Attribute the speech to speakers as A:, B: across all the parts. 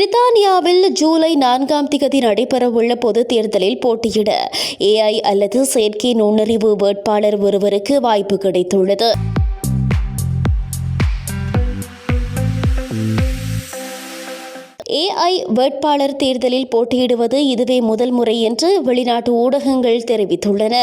A: பிரித்தானியாவில் ஜூலை நான்காம் திகதி நடைபெறவுள்ள பொதுத் தேர்தலில் போட்டியிட ஏஐ அல்லது செயற்கை நுண்ணறிவு வேட்பாளர் ஒருவருக்கு வாய்ப்பு கிடைத்துள்ளது. ஏஐ வேட்பாளர் தேர்தலில் போட்டியிடுவது இதுவே முதல் முறை என்று வெளிநாட்டு ஊடகங்கள் தெரிவித்துள்ளன.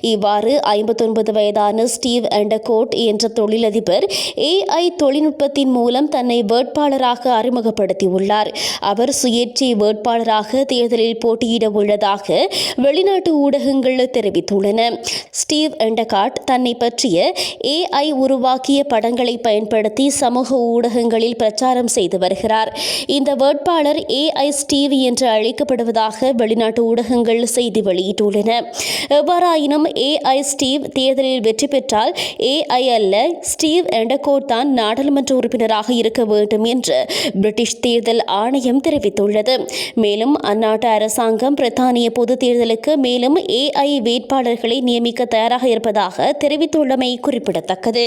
A: இவ்வாறு ஐம்பத்தொன்பது வயதான ஸ்டீவ் அண்டகோட் என்ற தொழிலதிபர் ஏஐ தொழில்நுட்பத்தின் மூலம் தன்னை வேட்பாளராக அறிமுகப்படுத்தியுள்ளார். அவர் சுயேட்சை வேட்பாளராக தேர்தலில் போட்டியிட உள்ளதாக வெளிநாட்டு ஊடகங்கள் தெரிவித்துள்ளன. ஸ்டீவ் அண்டகாட் தன்னை பற்றிய ஏஐ உருவாக்கிய படங்களை பயன்படுத்தி சமூக ஊடகங்களில் பிரச்சாரம் செய்து வருகிறார். இந்த வேட்பாளர் ஏஐ ஸ்டீவ் என்று அழைக்கப்படுவதாக வெளிநாட்டு ஊடகங்கள் செய்தி வெளியிட்டுள்ளன. எவ்வாறாயினும் ஏஐ ஸ்டீவ் தேர்தலில் வெற்றி பெற்றால் ஏஐ அல்ல ஸ்டீவ் எண்டகோட் தான் நாடாளுமன்ற உறுப்பினராக இருக்க வேண்டும் என்று பிரிட்டிஷ் தேர்தல் ஆணையம் தெரிவித்துள்ளது. மேலும் அந்நாட்டு அரசாங்கம் பிரித்தானிய பொது தேர்தலுக்கு மேலும் ஏஐ வேட்பாளர்களை நியமிக்க தயாராக இருப்பதாக தெரிவித்துள்ளமை குறிப்பிடத்தக்கது.